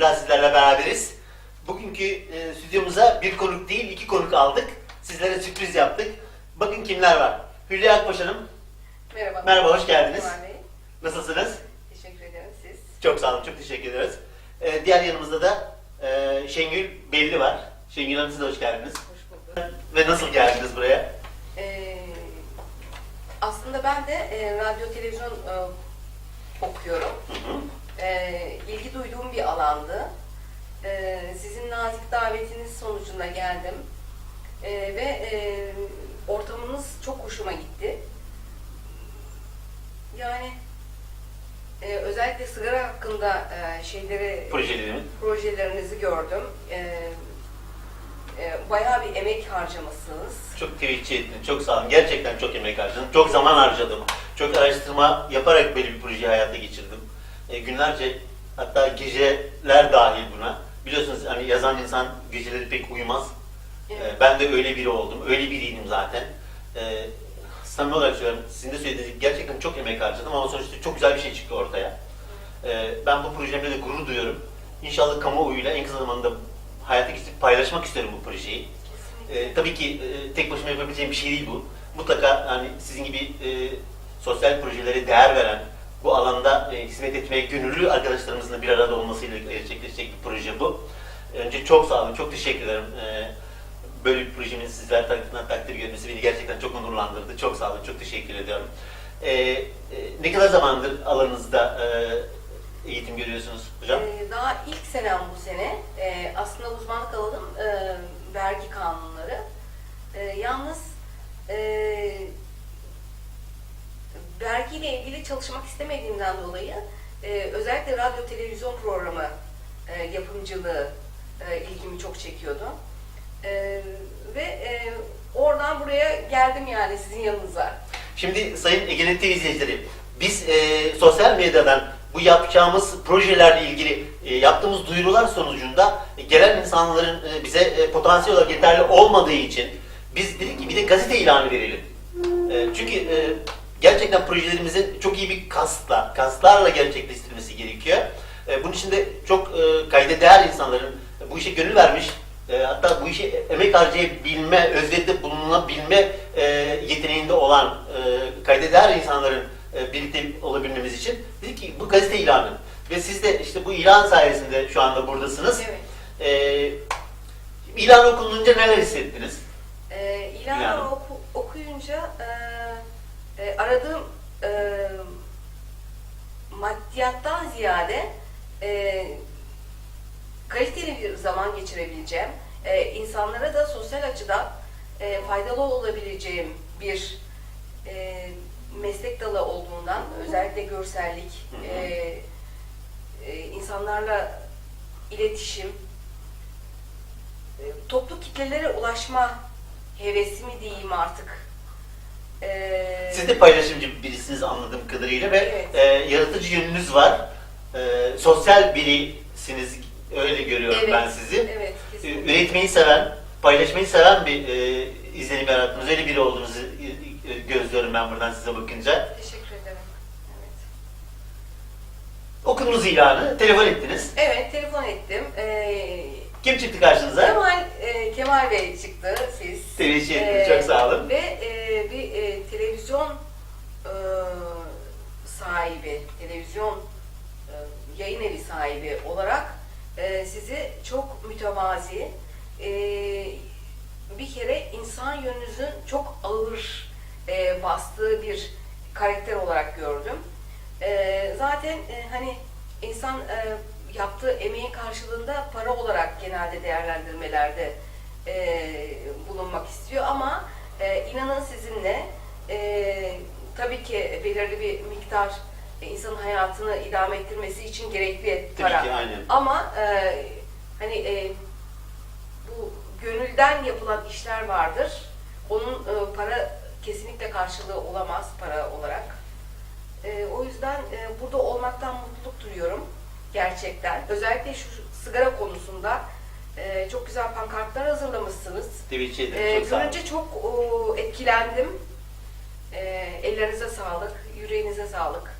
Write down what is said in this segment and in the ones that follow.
daha sizlerle beraberiz. Bugünkü e, stüdyomuza bir konuk değil iki konuk aldık. Sizlere sürpriz yaptık. Bakın kimler var. Hülya Akbaş Hanım, Merhaba. Merhaba, hoş geldiniz. Bey. nasılsınız? Teşekkür ederim siz. Çok sağ olun, çok teşekkür ederiz. E, diğer yanımızda da e, Şengül Belli var. Şengül Hanım siz de hoş geldiniz. Hoş bulduk. Ve nasıl geldiniz buraya? Ee, aslında ben de e, radyo televizyon e, okuyorum. Hı hı. E, ilgi duyduğum bir alandı. E, sizin nazik davetiniz sonucunda geldim. E, ve e, ortamınız çok hoşuma gitti. Yani e, özellikle sigara hakkında e, şeyleri projelerinizi gördüm. Ee, e, bayağı bir emek harcamışsınız. Çok teveccüh ettiniz, çok sağ olun. Gerçekten çok emek harcadım, çok zaman harcadım. Çok araştırma yaparak böyle bir projeyi hayata geçirdim. E, günlerce, hatta geceler dahil buna. Biliyorsunuz hani yazan insan geceleri pek uyumaz. E, Evet. ben de öyle biri oldum, öyle biriydim zaten. E, samimi olarak söylüyorum, sizin de söylediğiniz gerçekten çok emek harcadım ama sonuçta çok güzel bir şey çıktı ortaya. E, ben bu projemle de gurur duyuyorum. İnşallah kamuoyuyla en kısa zamanda hayata geçirip paylaşmak istiyorum bu projeyi. E, tabii ki e, tek başıma yapabileceğim bir şey değil bu. Mutlaka hani sizin gibi e, sosyal projelere değer veren, bu alanda e, hizmet etmeye gönüllü arkadaşlarımızın da bir arada olmasıyla gerçekleşecek bir proje bu. Önce çok sağ olun, çok teşekkür ederim. E, böyle bir projenin sizler tarafından takdir görmesi beni gerçekten çok onurlandırdı. Çok sağ olun, çok teşekkür ediyorum. E, e, ne kadar zamandır alanınızda e, eğitim görüyorsunuz hocam? Ee, daha ilk senem bu sene. Ee, aslında uzmanlık alanım e, vergi kanunları. Ee, yalnız e, vergiyle ilgili çalışmak istemediğimden dolayı e, özellikle radyo televizyon programı e, yapımcılığı e, ilgimi çok çekiyordu. E, ve e, oradan buraya geldim yani sizin yanınıza. Şimdi Sayın Egenet TV izleyicileri, biz e, sosyal medyadan bu yapacağımız projelerle ilgili e, yaptığımız duyurular sonucunda e, gelen insanların e, bize e, potansiyel olarak yeterli olmadığı için biz dedik ki bir de gazete ilanı verelim. E, çünkü e, gerçekten projelerimizin çok iyi bir kasla, kaslarla gerçekleştirilmesi gerekiyor. E, bunun için de çok e, kayda değer insanların bu işe gönül vermiş, e, hatta bu işe emek harcayabilme, özveride bulunabilme e, yeteneğinde olan e, kayda değer insanların e, birlikte olabilmemiz için dedik ki bu gazete ilanı. Ve siz de işte bu ilan sayesinde şu anda buradasınız. Evet. E, ilan okununca neler hissettiniz? Ee, ilanı oku- okuyunca e, e, aradığım e, maddiyattan ziyade e, kaliteli bir zaman geçirebileceğim, e, insanlara da sosyal açıdan e, faydalı olabileceğim bir e, meslek dalı olduğundan özellikle görsellik, e, e, insanlarla iletişim, e, toplu kitlelere ulaşma hevesi mi diyeyim artık. E, Siz de paylaşımcı birisiniz anladığım kadarıyla ve Evet. e, yaratıcı yönünüz var. E, sosyal birisiniz öyle görüyorum Evet, ben sizi. Evet, E, kesinlikle. Üretmeyi seven, paylaşmayı seven bir e, izlenim yarattınız. Öyle biri olduğunuzu e, e, gözlüyorum ben buradan size bakınca. Teşekkür ederim. Evet. Okudunuz ilanı, telefon ettiniz. Evet, telefon ettim. E, Kim çıktı karşınıza? Kemal e, Kemal Bey çıktı siz. Teveccüh E, ettiniz, çok sağ olun. Ve e, bir e, televizyon e, sahibi, televizyon e, yayın evi sahibi olarak e, sizi çok mütevazi, e, bir kere insan yönünüzün çok ağır e, bastığı bir karakter olarak gördüm. E, zaten e, hani insan e, yaptığı emeğin karşılığında para olarak genelde değerlendirmelerde e, bulunmak istiyor ama e, inanın sizinle e, tabii ki belirli bir miktar e, insanın hayatını idame ettirmesi için gerekli Tabii para. ki, aynen. Ama e, hani e, bu gönülden yapılan işler vardır. Onun e, para kesinlikle karşılığı olamaz para olarak. E, o yüzden e, burada olmaktan mutluluk duyuyorum gerçekten. Özellikle şu sigara konusunda e, çok güzel pankartlar hazırlamışsınız. Teveccüh ederim, E, çok görünce çok o, etkilendim. E, ellerinize sağlık, yüreğinize sağlık.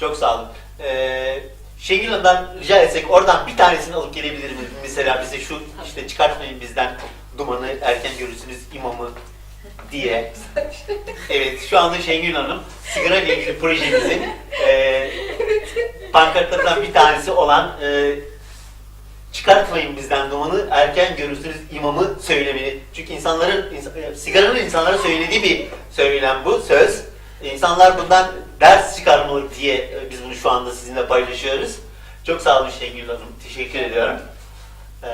Çok sağ olun. Ee, Şengül Hanım'dan rica etsek oradan bir tanesini alıp gelebilir mi? Mesela bize şu işte çıkartmayın bizden dumanı erken görürsünüz imamı diye. Evet şu anda Şengül Hanım sigara ile ilgili projemizin e, pankartlarından bir tanesi olan e, çıkartmayın bizden dumanı erken görürsünüz imamı söylemeli. Çünkü insanların ins- e, sigaranın insanlara söylediği bir söylem bu söz. E, İnsanlar bundan ders çıkarmalı diye e, biz bunu şu anda sizinle paylaşıyoruz. Çok sağ olun Şengül Hanım. Teşekkür ediyorum. Ee,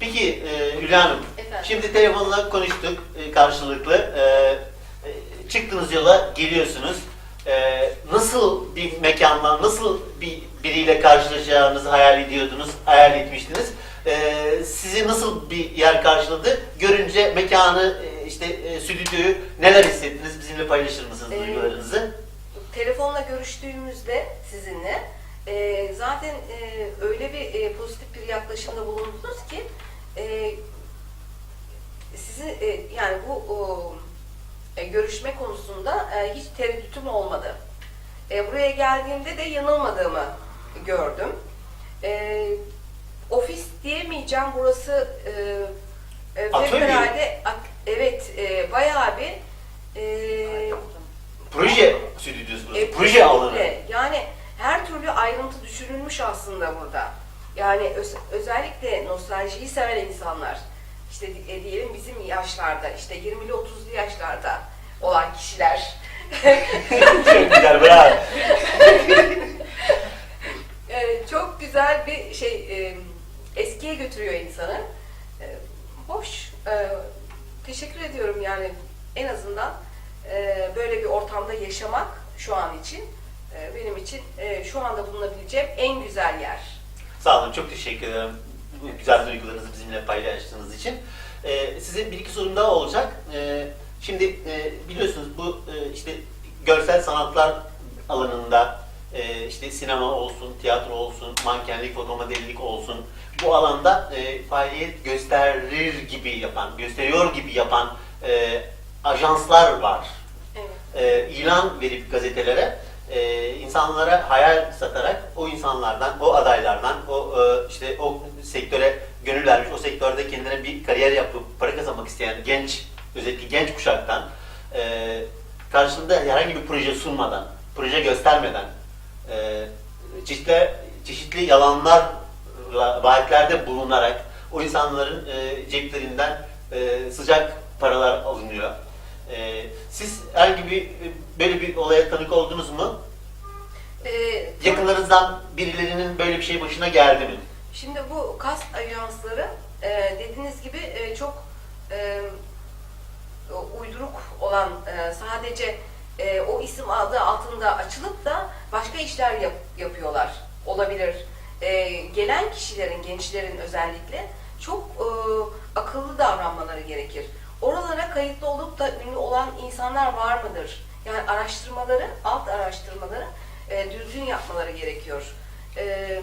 peki e, Hülya Hanım, Efendim? şimdi telefonla konuştuk e, karşılıklı. Ee, e, çıktınız yola geliyorsunuz. Ee, nasıl bir mekanla, nasıl bir biriyle karşılaşacağınızı hayal ediyordunuz, hayal etmiştiniz? Ee, sizi nasıl bir yer karşıladı? Görünce mekanı, e, işte e, stüdyoyu neler hissettiniz? Bizimle paylaşır mısınız Ee, duygularınızı? Telefonla görüştüğümüzde sizinle e, zaten e, öyle bir e, pozitif bir yaklaşımda bulundunuz ki e, sizi e, yani bu o, e, görüşme konusunda e, hiç tereddütüm olmadı. E, buraya geldiğimde de yanılmadığımı gördüm. E, ofis diyemeyeceğim burası e, e, fevkalade evet e, bayağı bir e, Proje stüdyosu burası, e, proje alanı. Yani her türlü ayrıntı düşünülmüş aslında burada. Yani öz- özellikle nostaljiyi seven insanlar, işte e, diyelim bizim yaşlarda, işte 20'li 30'lu yaşlarda olan kişiler Çok güzel, bravo. e, çok güzel bir şey e, eskiye götürüyor insanı. E, hoş. E, teşekkür ediyorum yani en azından e, böyle bir ortamda yaşamak şu an için e, benim için e, şu anda bulunabileceğim en güzel yer. Sağ olun, çok teşekkür ederim. Bu güzel duygularınızı bizimle paylaştığınız için. Ee, size bir iki sorum daha olacak. Ee, şimdi e, biliyorsunuz bu e, işte görsel sanatlar alanında e, işte sinema olsun, tiyatro olsun, mankenlik, fotomodellik olsun bu alanda e, faaliyet gösterir gibi yapan, gösteriyor gibi yapan e, ajanslar var Evet. e, ilan verip gazetelere e, insanlara hayal satarak o insanlardan, o adaylardan, o e, işte o sektöre gönül vermiş, o sektörde kendine bir kariyer yapıp para kazanmak isteyen genç, özellikle genç kuşaktan e, karşılığında herhangi bir proje sunmadan, proje göstermeden e, çeşitli, çeşitli yalanlarla, vaatlerde bulunarak o insanların e, ceplerinden e, sıcak paralar alınıyor. Ee, siz herhangi bir böyle bir olaya tanık oldunuz mu? E, Yakınlarınızdan birilerinin böyle bir şey başına geldi mi? Şimdi bu kast ajansları e, dediğiniz gibi e, çok e, uyduruk olan e, sadece e, o isim adı altında açılıp da başka işler yap- yapıyorlar olabilir. E, gelen kişilerin, gençlerin özellikle çok e, akıllı davranmaları gerekir. Oralara kayıtlı olup da ünlü olan insanlar var mıdır? Yani araştırmaları, alt araştırmaları e, düzgün yapmaları gerekiyor. E,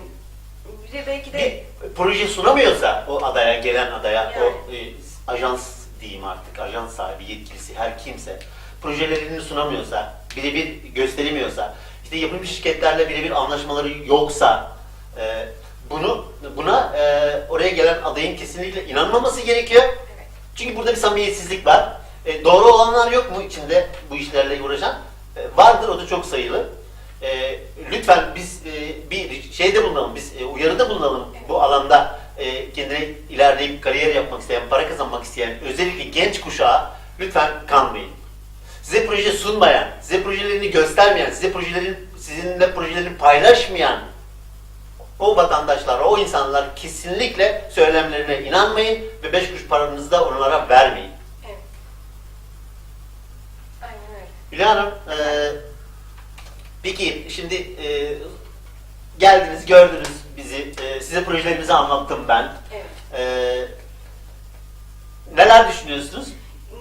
bir de belki de Bir proje sunamıyorsa o adaya, gelen adaya, Yani. o e, ajans diyeyim artık, ajans sahibi, yetkilisi, her kimse projelerini sunamıyorsa, birebir gösteremiyorsa, işte yapılmış şirketlerle birebir anlaşmaları yoksa e, bunu buna e, oraya gelen adayın kesinlikle inanmaması gerekiyor. Çünkü burada bir samimiyetsizlik var. E, doğru olanlar yok mu içinde bu işlerle uğraşan? E, vardır o da çok sayılı. E, lütfen biz e, bir şeyde bulunalım, biz e, uyarıda bulunalım bu alanda e, kendine ilerleyip kariyer yapmak isteyen, para kazanmak isteyen, özellikle genç kuşağa lütfen kanmayın. Size proje sunmayan, size projelerini göstermeyen, size projelerin sizinle projelerini paylaşmayan o vatandaşlar, o insanlar kesinlikle söylemlerine inanmayın ve beş kuruş paranızı da onlara vermeyin. Evet. Aynen öyle. Hülya Hanım, e, peki şimdi e, geldiniz, gördünüz bizi, e, size projelerimizi anlattım ben. Evet. E, neler düşünüyorsunuz?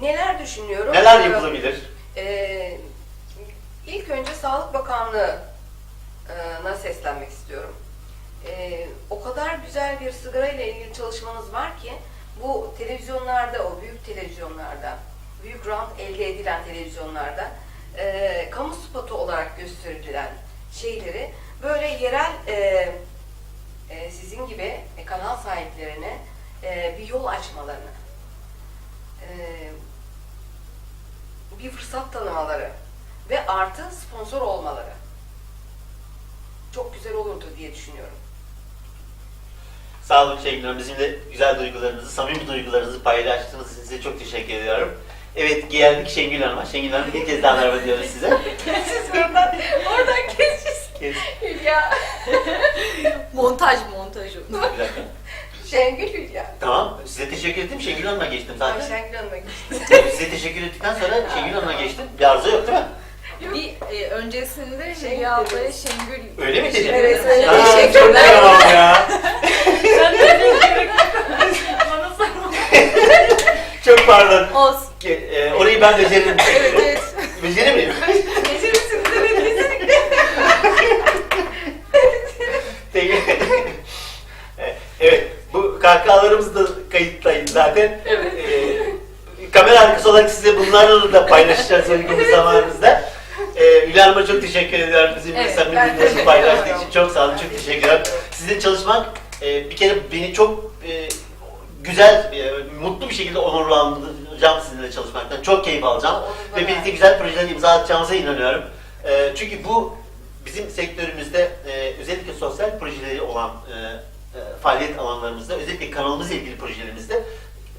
Neler düşünüyorum? Neler yapılabilir? Ee, ilk önce Sağlık Bakanlığı'na seslenmek istiyorum. Ee, o kadar güzel bir sigara ile ilgili çalışmanız var ki bu televizyonlarda, o büyük televizyonlarda, büyük rant elde edilen televizyonlarda e, kamu spotu olarak gösterilen şeyleri böyle yerel e, e, sizin gibi e, kanal sahiplerine e, bir yol açmalarını, e, bir fırsat tanımaları ve artı sponsor olmaları çok güzel olurdu diye düşünüyorum. Sağ olun Şengül Hanım. Bizimle güzel duygularınızı, samimi duygularınızı paylaştığınız için size çok teşekkür ediyorum. Evet geldik Şengül Hanım'a. Şengül Hanım bir kez daha merhaba diyoruz size. Siz oradan, oradan keseceğiz. Kes. Hülya. Montaj montajı. Bir dakika. Şengül Hülya. Tamam. Size teşekkür ettim. Şengül Hanım'a geçtim Ay zaten. Şengül Hanım'a geçti. Size teşekkür ettikten sonra Şengül Hanım'a geçtim. Bir arıza yok değil mi? Bir e, öncesinde Şengül Hülya ablaya. Şengül. Öyle mi dedin? Evet, öyle. Aa, Teşekkürler. Çok kıyamam ya. De Bana sorma. Çok pardon. Olsun. Ke- e, orayı ben beceririm. Evet evet. Becerir miyim? Becerirsiniz evet kesinlikle. Peki. E, evet, bu kahkahalarımız da kayıttayız zaten. Evet. E, kamera arkası olarak size bunlarla da paylaşacağız uygun zamanımızda. E, Hülya Hanım'a çok teşekkür ediyorum bizimle Evet, samimi teşekkür paylaştığı için. Çok sağ olun, çok teşekkür ederim. Sizin çalışmak e, bir kere beni çok e, güzel, e, mutlu bir şekilde onurlandıracağım sizinle çalışmaktan. Çok keyif alacağım. Olur Ve birlikte güzel projeler imza atacağımıza inanıyorum. E, çünkü bu bizim sektörümüzde e, özellikle sosyal projeleri olan e, e, faaliyet alanlarımızda, özellikle kanalımızla ilgili projelerimizde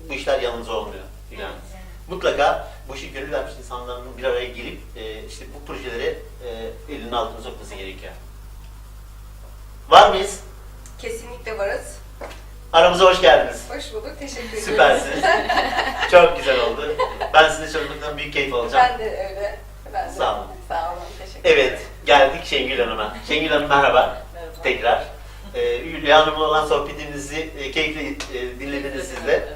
bu işler yalnız olmuyor. Yani mutlaka bu işi gönül vermiş insanların bir araya gelip e, işte bu projeleri e, elinin altına sokması gerekiyor. Var mıyız? Kesinlikle varız. Aramıza hoş geldiniz. Hoş bulduk. Teşekkür ederim. Süpersiniz. Çok güzel oldu. Ben sizinle çalışmaktan büyük keyif alacağım. Ben de öyle. Ben de. Sağ olun. Sağ olun. Teşekkür Evet, geldik Şengül Hanım'a. Şengül Hanım merhaba. Merhaba. Tekrar. Ee, Hülya Hanım'la olan sohbetimizi e, keyifle e, dinlediniz siz de.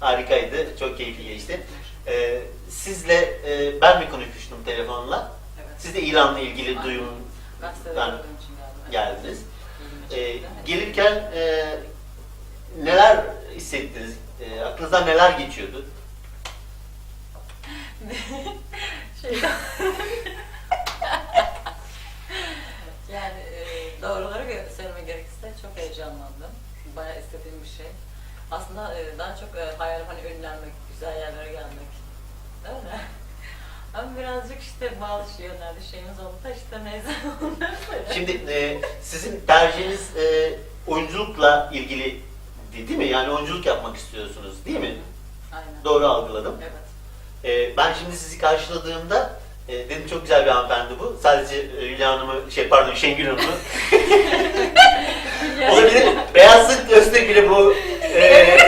Harikaydı, çok keyifli geçti. Ee, sizle e, ben mi konuşmuştum telefonla? Evet. Siz de İran'la ilgili duyum Gazetede Ben- geldiniz. Ee, gelirken e, neler hissettiniz? E, aklınızdan neler geçiyordu? şey, yani e, doğru olarak söylemek gerekirse çok heyecanlandım. Bayağı istediğim bir şey. Aslında e, daha çok e, hayalim hani ünlenmek, güzel yerlere gelmek. Değil mi? Ama birazcık işte bazı yönlerde şeyimiz oldu da işte neyse. Şimdi e, sizin tercihiniz e, oyunculukla ilgili değil mi? Yani oyunculuk yapmak istiyorsunuz değil mi? Aynen. Doğru algıladım. Evet. E, ben şimdi sizi karşıladığımda e, dedim çok güzel bir hanımefendi bu. Sadece e, Hülya Hanım'ı, şey pardon Şengül Hanım'ı olabilir. Beyazlık gösterip bile bu e,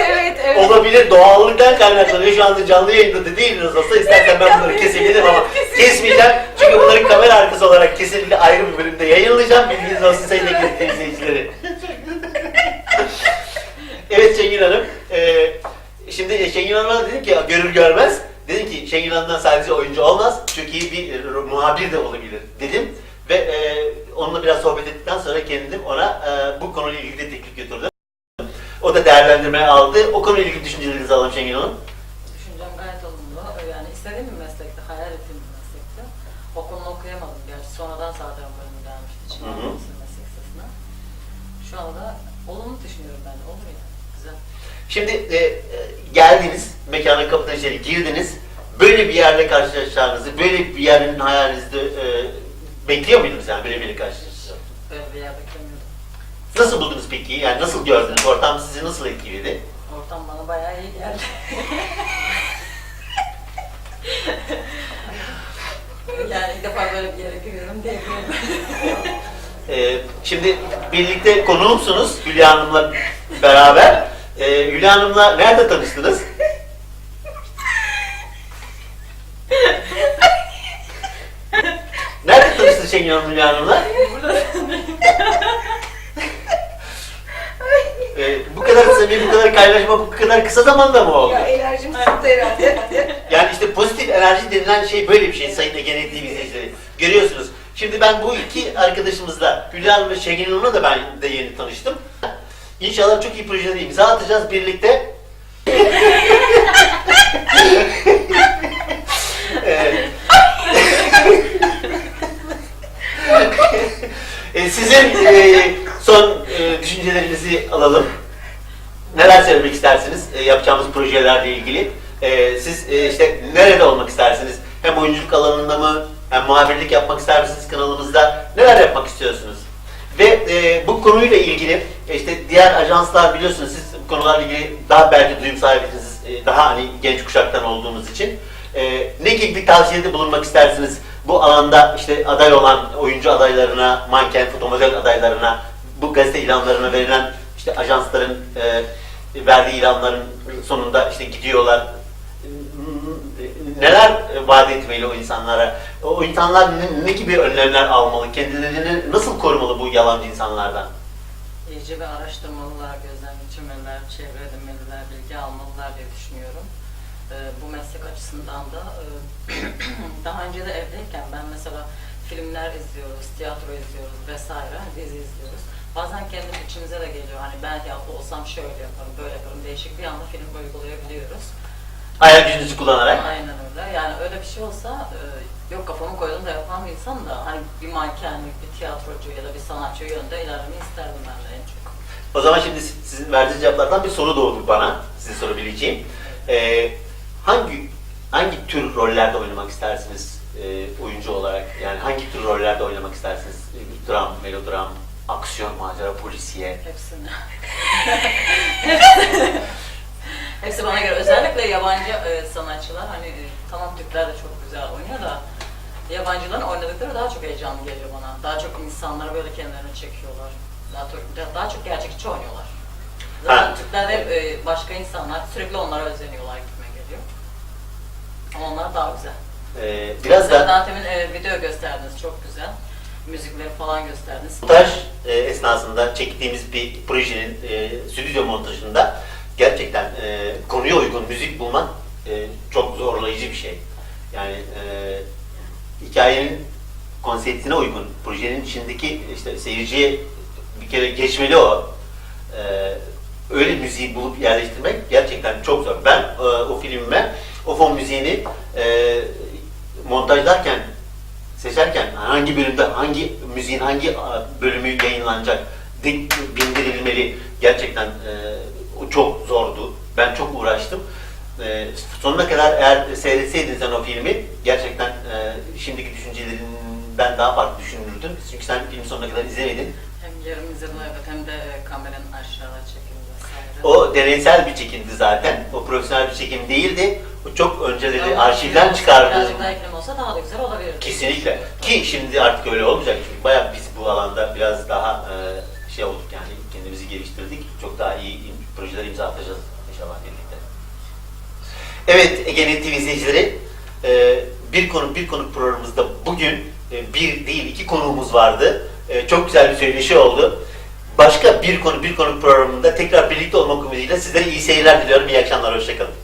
evet, olabilir. Doğallıktan kaynaklanıyor. Şu anda canlı yayında da değiliz olsa istersen ben bunları kesebilirim ama kesmeyeceğim. Çünkü bunları kamera arkası olarak kesinlikle ayrı bir bölümde yayınlayacağım. Bilginiz olsun sayın ekran izleyicileri. evet Şengül Hanım. E, şimdi Şengül Hanım'a dedim ki görür görmez. Dedim ki Şengül Hanım'dan sadece oyuncu olmaz. Çok iyi bir e, muhabir de olabilir dedim. Ve e, onunla biraz sohbet ettikten sonra kendim ona e, bu konuyla ilgili de teklif götürdüm. O da değerlendirmeye aldı. O konuyla ilgili Şengül Hanım. Düşüncem gayet olumlu. Yani istediğim bir meslekti, hayal ettiğim bir meslekti. Okulunu okuyamadım gerçi. Sonradan zaten bölüm gelmişti. Hı hı. Çiğdem meslek sesine. Şu anda olumlu düşünüyorum ben. Olur yani. Güzel. Şimdi e, e, geldiniz, mekana kapıdan içeri girdiniz. Böyle bir yerle karşılaşacağınızı, böyle bir yerin hayalinizde e, bekliyor muydunuz yani böyle biriyle karşılaşacağınızı? Böyle bir yer beklemiyordum. Nasıl buldunuz peki? Yani nasıl gördünüz? Ortam sizi nasıl etkiledi? Ortam bana bayağı iyi geldi. yani ilk defa böyle bir yere giriyorum diyebilirim. Ee, şimdi birlikte konuğumsunuz Hülya Hanım'la beraber. Ee, Hülya Hanım'la nerede tanıştınız? nerede tanıştın Şengül Hanım Hanım'la? Burada Ee, bu kadar samimi, bu kadar kaynaşma bu kadar kısa zamanda mı oldu? Ya enerjim sıktı herhalde. Yani işte pozitif enerji denilen şey böyle bir şey Sayın Ege izleyicileri. Görüyorsunuz. Şimdi ben bu iki arkadaşımızla, Hülya Hanım ve Şengül Hanım'la da ben de yeni tanıştım. İnşallah çok iyi projeler imza atacağız birlikte. Evet. E, sizin e, son e, düşüncelerinizi alalım. Neler söylemek istersiniz e, yapacağımız projelerle ilgili? E, siz e, işte nerede olmak istersiniz? Hem oyunculuk alanında mı? Hem muhabirlik yapmak ister misiniz kanalımızda? Neler yapmak istiyorsunuz? Ve e, bu konuyla ilgili e, işte diğer ajanslar biliyorsunuz siz bu konularla ilgili daha belki duyum sahibisiniz. e, daha hani genç kuşaktan olduğunuz için. E, ne gibi bir tavsiyede bulunmak istersiniz? Bu alanda işte aday olan oyuncu adaylarına, manken, fotomodel adaylarına, bu gazete ilanlarına verilen işte ajansların e, verdiği ilanların sonunda işte gidiyorlar. Neler vaat etmeli o insanlara? O insanlar ne, ne gibi önlemler almalı? Kendilerini nasıl korumalı bu yalancı insanlardan? İyice bir araştırmalılar, gözlem geçirmeliler, çevre edinmeliler, bilgi almalılar diye düşünüyorum. Ee, bu meslek açısından da e, daha önce de evdeyken ben mesela filmler izliyoruz, tiyatro izliyoruz vesaire, dizi izliyoruz. Bazen kendim içimize de geliyor hani ben ya olsam şöyle yaparım, böyle yaparım, değişik bir anda film uygulayabiliyoruz. Hayal gücünüzü kullanarak. Aynen öyle. Yani öyle bir şey olsa e, yok kafamı koydum da yapan bir insan da hani bir mankenlik, bir tiyatrocu ya da bir sanatçı yönde ilerlemeyi isterdim ben de en çok. O zaman şimdi siz- sizin verdiğiniz cevaplardan bir soru doğdu bana. Size sorabileceğim. Ee, hangi hangi tür rollerde oynamak istersiniz e, oyuncu olarak? Yani hangi tür rollerde oynamak istersiniz? E, Dram, melodram, aksiyon, macera, polisiye. Hepsini. Hepsi. Hepsi bana göre. Özellikle yabancı e, sanatçılar hani e, tamam Türkler de çok güzel oynuyor da yabancıların oynadıkları daha çok heyecanlı geliyor bana. Daha çok insanları böyle kendilerine çekiyorlar. Daha çok, daha çok gerçekçi oynuyorlar. Zaten Ha. Türkler de e, başka insanlar sürekli onlara özeniyorlar gitme geliyor. Ama onlar daha güzel. Ee, biraz da daha temin e, video gösterdiniz çok güzel. Müzikleri falan gösterdiniz. montaj e, esnasında çektiğimiz bir projenin e, stüdyo montajında gerçekten e, konuya uygun müzik bulmak e, çok zorlayıcı bir şey. Yani e, hikayenin konseptine uygun, projenin içindeki işte seyirciye bir kere geçmeli o. E, öyle müziği bulup yerleştirmek gerçekten çok zor. Ben e, o filmime o fon müziğini e, montajlarken seçerken hangi bölümde hangi müziğin hangi bölümü yayınlanacak bindirilmeli gerçekten e, çok zordu. Ben çok uğraştım. E, sonuna kadar eğer seyretseydin sen o filmi gerçekten e, şimdiki düşüncelerinden daha farklı düşünürdün. Çünkü sen filmi sonuna kadar izlemedin. Hem yarım izledim evet hem de kameranın aşağıda çekimi vesaire. O deneysel bir çekimdi zaten. O profesyonel bir çekim değildi. Çok önceleri Ama arşivden ekran çıkardığı Birazcık daha ekran olsa daha da güzel olabilir. Kesinlikle. Ki şimdi artık öyle olmayacak çünkü bayağı biz bu alanda biraz daha e, şey olduk yani kendimizi geliştirdik. Çok daha iyi projeler imza atacağız inşallah birlikte. Evet Ege'nin TV izleyicileri e, bir konu bir konuk programımızda bugün e, bir değil iki konuğumuz vardı. E, çok güzel bir söyleşi oldu. Başka bir konu bir konuk programında tekrar birlikte olmak umuduyla sizlere iyi seyirler diliyorum. İyi akşamlar, hoşçakalın.